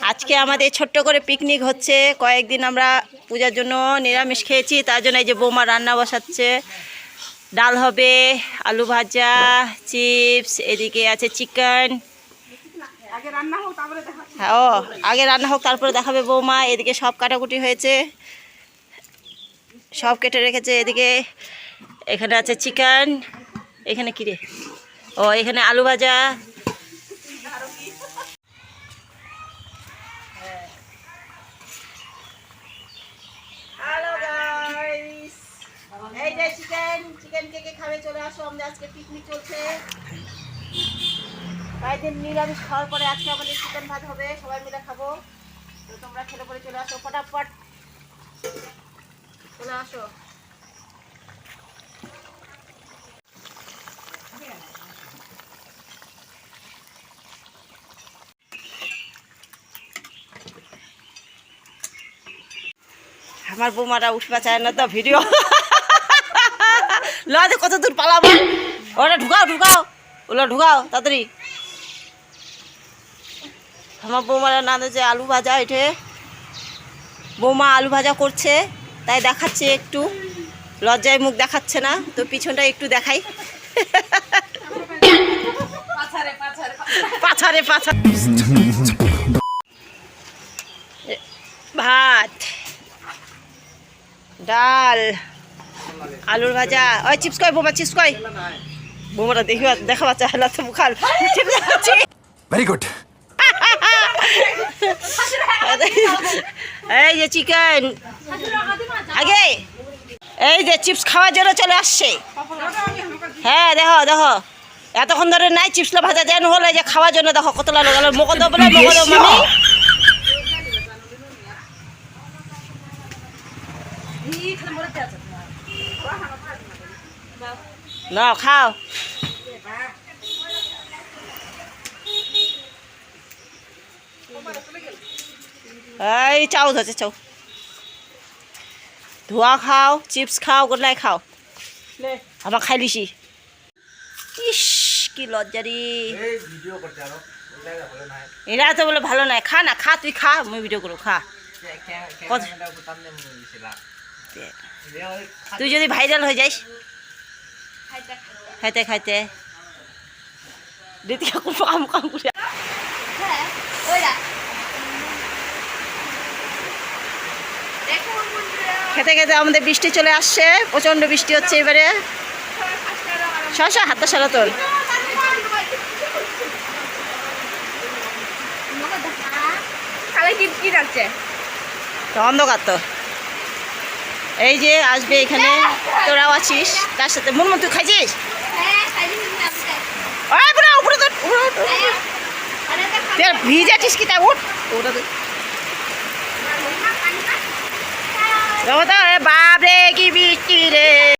আজকে আমাদের ছোট্ট করে পিকনিক হচ্ছে। কয়েকদিন আমরা পূজার জন্য নিরামিষ খেয়েছি তার জন্য এই যে বৌমা রান্না বসাচ্ছে। ডাল হবে আলু ভাজা চিপস এদিকে আছে চিকেন। হ্যাঁ ও আগে রান্না হোক তারপরে দেখাবে বৌমা। এদিকে সব কাটাকুটি হয়েছে। সব কেটে রেখেছে এদিকে। এখানে আছে চিকেন। এখানে কি রে? ও এখানে আলু ভাজা এই চিকেন চিকেন কে কে খাবে চলে আসো, আমাদের আজকে পিকনিক চলছে। কয়েকদিন নিরামিষ খাওয়ার পরে আজকে আমাদের চিকেন ভাত হবে, সবাই মিলে খাব। তো তোমরা খেলে পরে চলে আসো, ফটাফট। চলে আসো। আমার বৌমারা উঠবা চায় না তো ভিডিও। লজে কত দূর পালাবো। ওটা ঢুকাও ঢুকাও। ওগুলো ঢুকাও, তাড়াতাড়ি। আমার বৌমারা না যে আলু ভাজা এঠে। বৌমা আলু ভাজা করছে, তাই দেখাচ্ছে একটু। লজ্জায় মুখ দেখাচ্ছে না, তো পিছনটা একটু দেখাই। পাছারে পাছা ভাত, ডাল। আলুর ভাজা। ওই চিপস কয় বোমা চিপস কয় বোমাটা দেখি দেখা বাচ্চা হেলা তো মুখাল ভেরি গুড এই যে চিকেন। আগে। এই যে চিপস খাওয়ার জন্য চলে আসছে। হ্যাঁ দেখো দেখো। এতক্ষণ ধরে নাই চিপসলা ভাজা। যেন হলো যে খাওয়ার জন্য দেখো কতলা লাল গেল বলে মগদ মামি। 이 가는 뭐라 না খাও এই চাও ধরছে চাও ধোয়া খাও চিপস খাও গোলাই খাও আমার খাই লিছি ইস কি লজ্জা রে ভিডিও করতে এরা তো বলে ভালো নাই খা না খা তুই খা মুই ভিডিও করো খা কত- তুই যদি ভাইরাল হয়ে যাইস। খাইতে খাইতে দিদি কাকু কাম কাম করে। খেতে খেতে আমাদের বৃষ্টি চলে আসছে প্রচণ্ড বৃষ্টি হচ্ছে এবারে। শশা হাতটা সারা তোর। অন্ধকার তো। এই যে আসবে এখানে, তোরাও আছিস, তার সাথে। মন তুই খাইছিস? উপরে তো আর ভিজাছিস কি তাই উঠ, ওটা তো দেখো তো এ বাপ রে কি বৃষ্টি রে।